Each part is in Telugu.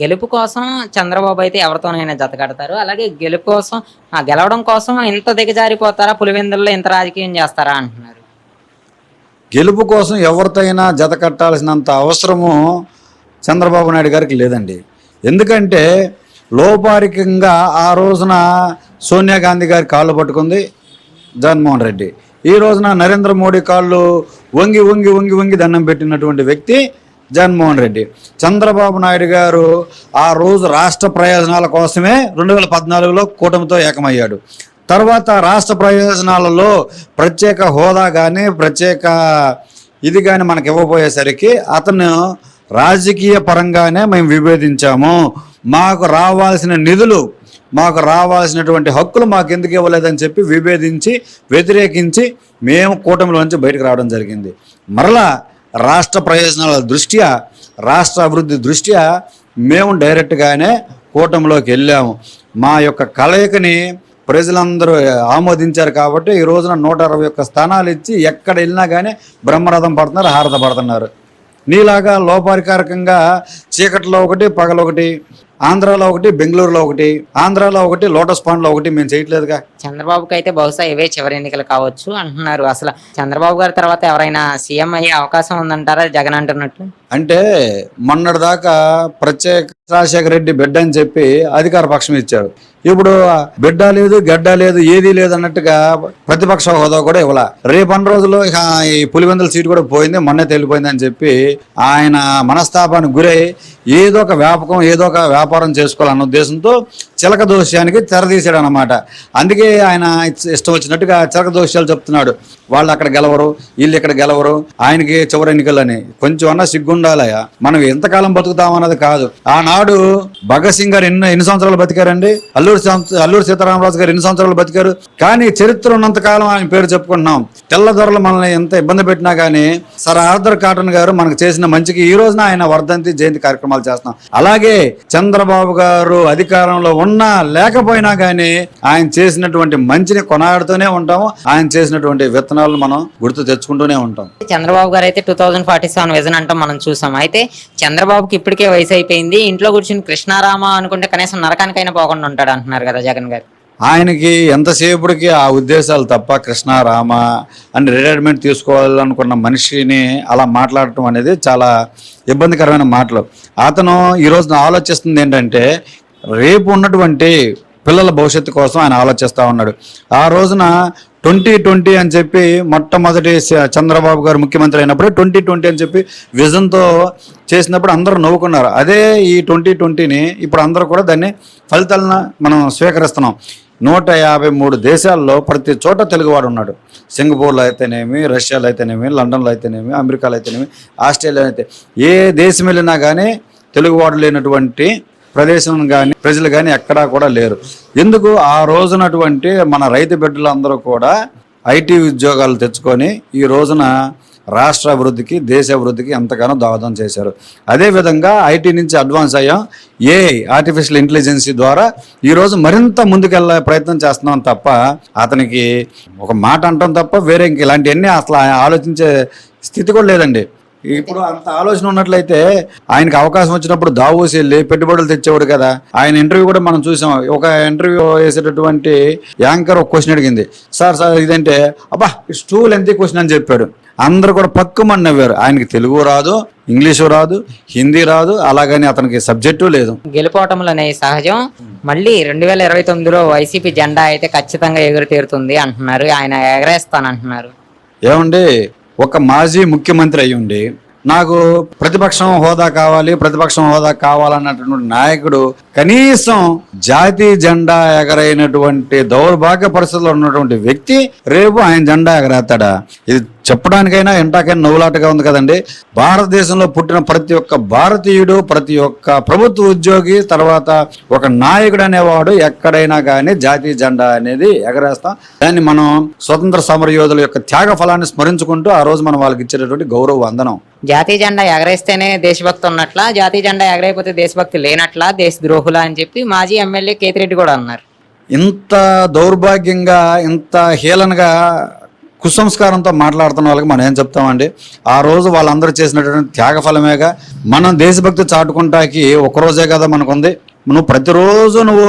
గెలుపు కోసం చంద్రబాబు అయితే ఎవరితోనైనా జత కడతారు. అలాగే గెలుపు కోసం ఆ గెలవడం కోసం ఇంత దిగజారిపోతారా? పులివెందుల్లో ఇంత రాజకీయం చేస్తారా అంటున్నారు. గెలుపు కోసం ఎవరితోనైనా జత కట్టాల్సినంత అవసరము చంద్రబాబు నాయుడు గారికి లేదండి. ఎందుకంటే లోపారికంగా ఆ రోజున సోనియా గాంధీ గారి కాళ్ళు పట్టుకుంది జగన్మోహన్ రెడ్డి. ఈ రోజున నరేంద్ర మోడీ కాళ్ళు వంగి వంగి వంగి వంగి దండం పెట్టినటువంటి వ్యక్తి జగన్మోహన్ రెడ్డి. చంద్రబాబు నాయుడు గారు ఆ రోజు రాష్ట్ర ప్రయోజనాల కోసమే రెండు వేల పద్నాలుగులో కూటమితో ఏకమయ్యాడు. తర్వాత రాష్ట్ర ప్రయోజనాలలో ప్రత్యేక హోదా కానీ ప్రత్యేక ఇది కానీ మనకి ఇవ్వబోయేసరికి అతను రాజకీయ పరంగానే మేము విభేదించాము. మాకు రావాల్సిన నిధులు మాకు రావాల్సినటువంటి హక్కులు మాకు ఎందుకు ఇవ్వలేదని చెప్పి విభేదించి వ్యతిరేకించి మేము కూటమిలోంచి బయటకు రావడం జరిగింది. మరలా రాష్ట్ర ప్రయోజనాల దృష్ట్యా రాష్ట్ర అభివృద్ధి దృష్ట్యా మేము డైరెక్ట్గానే కూటమిలోకి వెళ్ళాము. మా యొక్క కలయికని ప్రజలందరూ ఆమోదించారు కాబట్టి ఈ రోజున నూట అరవై ఒక్క స్థానాలు ఇచ్చి ఎక్కడ వెళ్ళినా కానీ బ్రహ్మరథం పడుతున్నారు హారత పడుతున్నారు. నీలాగా లోపారికారకంగా చీకట్లో ఒకటి పగలొకటి ఒకటి ఆంధ్రాలో ఒకటి బెంగళూరులో ఒకటి ఆంధ్రాలో ఒకటి లోటస్ పాండ్లో ఒకటి మేము చేయట్లేదుగా. చంద్రబాబుకి అయితే బహుశా ఇవే చివరి ఎన్నికలు కావచ్చు అంటున్నారు. అసలు చంద్రబాబు గారి తర్వాత ఎవరైనా సీఎం అయ్యే అవకాశం ఉందంటారా జగన్ అంటున్నట్టు అంటే మొన్నటిదాకా ప్రత్యేక రాజశేఖర రెడ్డి బిడ్డ అని చెప్పి అధికార పక్షం ఇచ్చారు ఇప్పుడు బిడ్డ లేదు గడ్డ లేదు ఏదీ లేదు అన్నట్టుగా ప్రతిపక్ష హోదా కూడా ఇవ్వాల. రేపు అన్ని రోజులు ఇక ఈ పులివెందుల సీటు కూడా పోయింది మొన్నే తెలిపోయింది అని చెప్పి ఆయన మనస్తాపానికి గురై ఏదో ఒక వ్యాపకం ఏదో ఒక వ్యాపారం చేసుకోవాలన్న ఉద్దేశంతో చిలక దోష్యానికి తెరదీశాడు అనమాట అందుకే ఆయన ఇష్టం వచ్చినట్టుగా చిలక దోష్యాలు చెప్తున్నాడు. వాళ్ళు అక్కడ గెలవరు వీళ్ళు ఇక్కడ గెలవరు ఆయనకి చివరి ఎన్నికలని. కొంచెం అన్నా సిగ్గుండాలయా మనం ఎంతకాలం బతుకుతామన్నది కాదు. ఆనాడు భగత్ సింగ్ గారు ఎన్ని ఎన్ని సంవత్సరాలు బతికారండి? అల్లూరి అల్లూరు అల్లూరి సీతారామరాజు గారు ఎన్ని సంవత్సరాలు బతికారు? కానీ చరిత్ర ఉన్నంత కాలం ఆయన పేరు చెప్పుకుంటున్నాం. తెల్లదొరలు మనల్ని ఎంత ఇబ్బంది పెట్టినా కానీ సర్ ఆర్థర్ కాటన్ గారు మనకు చేసిన మంచికి ఈ రోజున ఆయన వర్ధంతి జయంతి కార్యక్రమాలు చేస్తున్నాం. అలాగే చంద్రబాబు గారు అధికారంలో ఉన్నా లేకపోయినా కానీ ఆయన చేసినటువంటి మంచిని కొనాడుతూనే ఉంటాము. ఆయన చేసినటువంటి విత్తనాలను మనం గుర్తు తెచ్చుకుంటూనే ఉంటాం. చంద్రబాబు గారు అయితే two thousand forty seven vision అంటాం మనం చూసాం. అయితే చంద్రబాబుకి ఇప్పటికే వయసు అయిపోయింది. ఇంట్లో కూర్చుని కృష్ణారామ అనుకుంటే కనీసం నరకానికైనా పోకుండా ఉంటాడు అంటున్నారు కదా జగన్ గారు. ఆయనకి ఎంతసేపటికి ఆ ఉద్దేశాలు తప్ప కృష్ణ రామ అని రిటైర్మెంట్ తీసుకోవాలనుకున్న మనిషిని అలా మాట్లాడటం అనేది చాలా ఇబ్బందికరమైన మాటలు. అతను ఈ రోజున ఆలోచిస్తుంది ఏంటంటే రేపు ఉన్నటువంటి పిల్లల భవిష్యత్తు కోసం ఆయన ఆలోచిస్తూ ఉన్నాడు. ఆ రోజున ట్వంటీ ట్వంటీ అని చెప్పి మొట్టమొదటి చంద్రబాబు గారు ముఖ్యమంత్రి అయినప్పుడు ట్వంటీ ట్వంటీ అని చెప్పి విజన్తో చేసినప్పుడు అందరూ నవ్వుకున్నారు. అదే ఈ ట్వంటీ ట్వంటీని ఇప్పుడు అందరూ కూడా దాన్ని ఫలితాలను మనం స్వీకరిస్తున్నాం. నూట యాభై మూడు దేశాల్లో ప్రతి చోట తెలుగువాడు ఉన్నాడు. సింగపూర్లో అయితేనేమి రష్యాలో అయితేనేమి లండన్లో అయితేనేమి అమెరికాలో అయితేనేమి ఆస్ట్రేలియా అయితే ఏ దేశం వెళ్ళినా కానీ తెలుగువాడు లేనటువంటి ప్రదేశం కానీ ప్రజలు కానీ ఎక్కడా కూడా లేరు. ఎందుకు? ఆ రోజునటువంటి మన రైతు బిడ్డలందరూ కూడా ఐటీ ఉద్యోగాలు తెచ్చుకొని ఈ రోజున రాష్ట్ర అభివృద్ధికి దేశ అభివృద్ధికి ఎంతగానో దోహదం చేశారు. అదేవిధంగా ఐటీ నుంచి అడ్వాన్స్ అయ్యాం ఏ ఆర్టిఫిషియల్ ఇంటెలిజెన్సీ ద్వారా ఈరోజు మరింత ముందుకెళ్ళే ప్రయత్నం చేస్తున్నాం తప్ప అతనికి ఒక మాట అంటాం తప్ప వేరే ఇంక ఇలాంటివన్నీ అసలు ఆలోచించే స్థితి కూడా లేదండి. ఇప్పుడు అంత ఆలోచన ఉన్నట్లయితే ఆయనకి అవకాశం వచ్చినప్పుడు దావోసి వెళ్ళి పెట్టుబడులు తెచ్చేవాడు కదా. ఆయన ఇంటర్వ్యూ కూడా మనం చూసాం. ఒక ఇంటర్వ్యూ వేసేటటువంటి యాంకర్ ఒక క్వశ్చన్ అడిగింది. సార్ సార్ ఇదంటే అబ్బా ఇట్స్ టూ లెంత్ క్వశ్చన్ అని చెప్పాడు. అందరూ కూడా పక్కుమని నవ్వారు. ఆయనకి తెలుగు రాదు ఇంగ్లీషు రాదు హిందీ రాదు అలాగని అతనికి సబ్జెక్టు లేదు. గెలుపోవటములు అనేవి సహజం. మళ్ళీ రెండు వేల ఇరవై తొమ్మిదిలో వైసీపీ జెండా అయితే ఖచ్చితంగా ఎగురు తీరుతుంది అంటున్నారు. ఆయన ఎగరేస్తానంటున్నారు. ఏమండి ఒక మాజీ ముఖ్యమంత్రి అయి ఉండి నాకు ప్రతిపక్షం హోదా కావాలి ప్రతిపక్షం హోదా కావాలన్నటువంటి నాయకుడు కనీసం జాతీయ జెండా ఎగరైనటువంటి దౌర్భాగ్య పరిస్థితుల్లో ఉన్నటువంటి వ్యక్తి రేపు ఆయన జెండా ఎగరేస్తాడా? ఇది చెప్పడానికైనా ఎంటాకైనా నవ్వులాటగా ఉంది కదండి. భారతదేశంలో పుట్టిన ప్రతి ఒక్క భారతీయుడు ప్రతి ఒక్క ప్రభుత్వ ఉద్యోగి తర్వాత ఒక నాయకుడు అనేవాడు ఎక్కడైనా కానీ జాతీయ జెండా అనేది ఎగరేస్తాం. దాన్ని మనం స్వతంత్ర సమర యోధుల యొక్క త్యాగ ఫలాన్ని స్మరించుకుంటూ ఆ రోజు మనం వాళ్ళకి ఇచ్చేటటువంటి గౌరవ వందనం. జాతీయ జెండా ఎగరేస్తేనే దేశభక్తి ఉన్నట్లా జాతీయ జెండా ఎగరైపోతే దేశభక్తి లేనట్లా దేశ ద్రోహులా అని చెప్పి మాజీ ఎమ్మెల్యే కేతిరెడ్డి కూడా అన్నారు. ఇంత దౌర్భాగ్యంగా ఇంత హీలనగా కుసంస్కారంతో మాట్లాడుతున్న వాళ్ళకి మనం ఏం చెప్తామండి? ఆ రోజు వాళ్ళందరూ చేసినటువంటి త్యాగఫలమేగా మనం దేశభక్తి చాటుకుంటాకి ఒక రోజే కదా మనకుంది. నువ్వు ప్రతిరోజు నువ్వు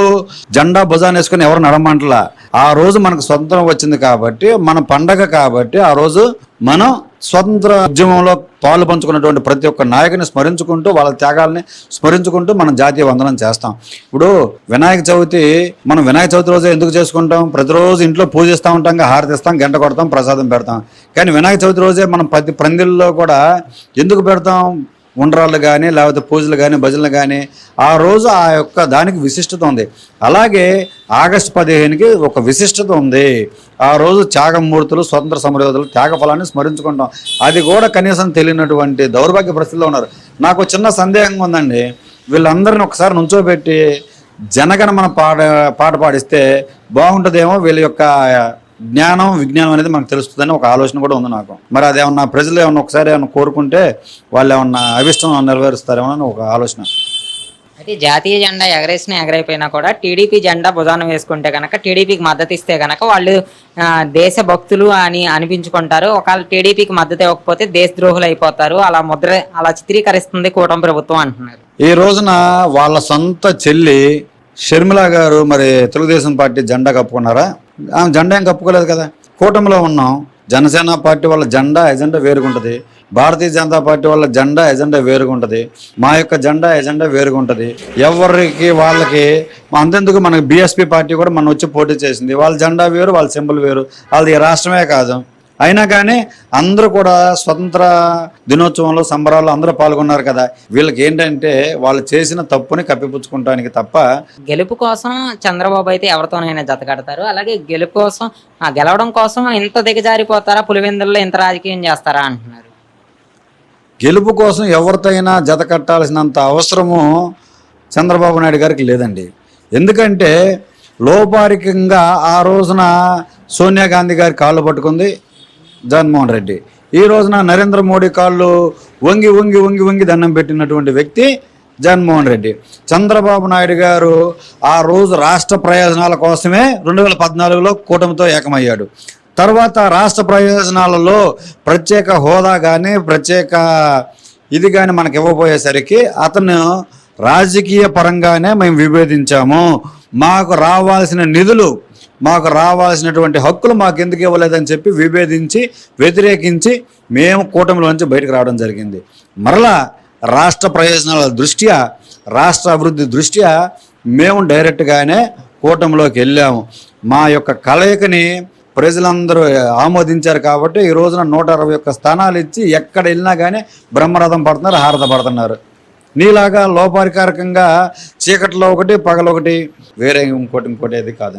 జెండా భుజాన్ని వేసుకుని ఎవరు నడమంటలా. ఆ రోజు మనకు స్వతంత్రం వచ్చింది కాబట్టి మన పండగ కాబట్టి ఆ రోజు మనం స్వతంత్ర ఉద్యమంలో పాలు పంచుకున్నటువంటి ప్రతి ఒక్క నాయకుని స్మరించుకుంటూ వాళ్ళ త్యాగాల్ని స్మరించుకుంటూ మనం జాతీయ వందనం చేస్తాం. ఇప్పుడు వినాయక చవితి మనం వినాయక చవితి రోజు ఎందుకు చేసుకుంటాం? ప్రతిరోజు ఇంట్లో పూజిస్తూ ఉంటాం హారతిస్తాం గంట కొడతాం ప్రసాదం పెడతాం. కానీ వినాయక చవితి రోజే మనం ప్రతి పందిళ్ళలో కూడా ఎందుకు పెడతాం? ఉండ్రాళ్ళు కానీ లేకపోతే పూజలు కానీ భజనలు కానీ ఆ రోజు ఆ యొక్క దానికి విశిష్టత ఉంది. అలాగే ఆగస్టు పదిహేనుకి ఒక విశిష్టత ఉంది. ఆ రోజు త్యాగమూర్తులు స్వతంత్ర సమరయోధులు త్యాగ ఫలాన్ని స్మరించుకుంటాం. అది కూడా కనీసం తెలియనటువంటి దౌర్భాగ్య పరిస్థితిలో ఉన్నారు. నాకు చిన్న సందేహంగా ఉందండి. వీళ్ళందరిని ఒకసారి నుంచోబెట్టి జనగణమన పాట పాట పాడిస్తే బాగుంటుందేమో వీళ్ళ యొక్క జ్ఞానం విజ్ఞానం అనేది మనకు తెలుస్తుందని ఒక ఆలోచన కూడా ఉంది నాకు. మరి అదేమన్నా ప్రజలు ఏమన్నా ఒకసారి ఏమన్నా కోరుకుంటే వాళ్ళు ఏమన్నా అభిష్టం నెరవేరుస్తారేమో అని ఒక ఆలోచన. అయితే జాతీయ జెండా ఎగరేసిన ఎగరైపోయినా కూడా టీడీపీ జెండా భుజాన వేసుకుంటే కనుక టీడీపీకి మద్దతు ఇస్తే కనుక వాళ్ళు దేశ భక్తులు అని అనిపించుకుంటారు. ఒకవేళ టీడీపీకి మద్దతు ఇవ్వకపోతే దేశద్రోహులు అయిపోతారు. అలా ముద్ర అలా చిత్రీకరిస్తుంది కూటమి ప్రభుత్వం అంటున్నారు. ఈ రోజున వాళ్ళ సొంత చెల్లి షర్మిల గారు మరి తెలుగుదేశం పార్టీ జెండా కప్పుకున్నారా? ఆమె జెండా ఏం కప్పుకోలేదు కదా. కూటమిలో ఉన్నాం. జనసేన పార్టీ వాళ్ళ జెండా ఎజెండా వేరుగుంటుంది భారతీయ జనతా పార్టీ వాళ్ళ జెండా ఎజెండా వేరుగుంటుంది మా యొక్క జెండా ఎజెండా వేరుగుంటుంది ఎవరికి వాళ్ళకి అంతెందుకు మనకి బీఎస్పీ పార్టీ కూడా మనం వచ్చి పోటీ చేసింది. వాళ్ళ జెండా వేరు వాళ్ళ సింబల్ వేరు. వాళ్ళది రాష్ట్రమే కాదు. అయినా కానీ అందరూ కూడా స్వతంత్ర దినోత్సవంలో సంబరాల్లో అందరూ పాల్గొన్నారు కదా. వీళ్ళకి ఏంటంటే వాళ్ళు చేసిన తప్పుని కప్పిపుచ్చుకుంటానికి తప్ప గెలుపు కోసం చంద్రబాబు అయితే ఎవరితోనైనా జత కడతారు. అలాగే గెలుపు కోసం ఆ గెలవడం కోసం ఇంత దిగజారిపోతారా? పులివెందుల్లో ఇంత రాజకీయం చేస్తారా అంటున్నారు. గెలుపు కోసం ఎవరితోనైనా జత కట్టాల్సినంత అవసరము చంద్రబాబు నాయుడు గారికి లేదండి. ఎందుకంటే లోపారికంగా ఆ రోజున సోనియా గాంధీ గారి కాళ్ళు పట్టుకుంది. జగన్మోహన్ రెడ్డి. ఈ రోజున నరేంద్ర మోడీ కాళ్ళు వంగి వంగి వంగి వంగి దండం పెట్టినటువంటి వ్యక్తి జగన్మోహన్ రెడ్డి. చంద్రబాబు నాయుడు గారు ఆ రోజు రాష్ట్ర ప్రయోజనాల కోసమే రెండు వేల పద్నాలుగులో కూటమితో ఏకమయ్యాడు. తర్వాత రాష్ట్ర ప్రయోజనాలలో ప్రత్యేక హోదా కానీ ప్రత్యేక ఇది కానీ మనకి ఇవ్వబోయేసరికి అతను రాజకీయ పరంగానే మేము విభేదించాము. మాకు రావాల్సిన నిధులు మాకు రావాల్సినటువంటి హక్కులు మాకు ఎందుకు ఇవ్వలేదని చెప్పి విభేదించి వ్యతిరేకించి మేము కూటమిలోంచి బయటకు రావడం జరిగింది. మరలా రాష్ట్ర ప్రయోజనాల దృష్ట్యా రాష్ట్ర అభివృద్ధి దృష్ట్యా మేము డైరెక్ట్గానే కూటమిలోకి వెళ్ళాము. మా యొక్క కలయికని ప్రజలందరూ ఆమోదించారు కాబట్టి ఈ రోజున నూట అరవై ఒక్క స్థానాలు ఇచ్చి ఎక్కడ వెళ్ళినా కానీ బ్రహ్మరథం పడుతున్నారు హారత పడుతున్నారు. నీలాగా లోపారికారకంగా చీకట్లో ఒకటి పగలొకటి వేరే ఇంకోటి ఇంకోటి అది కాదండి.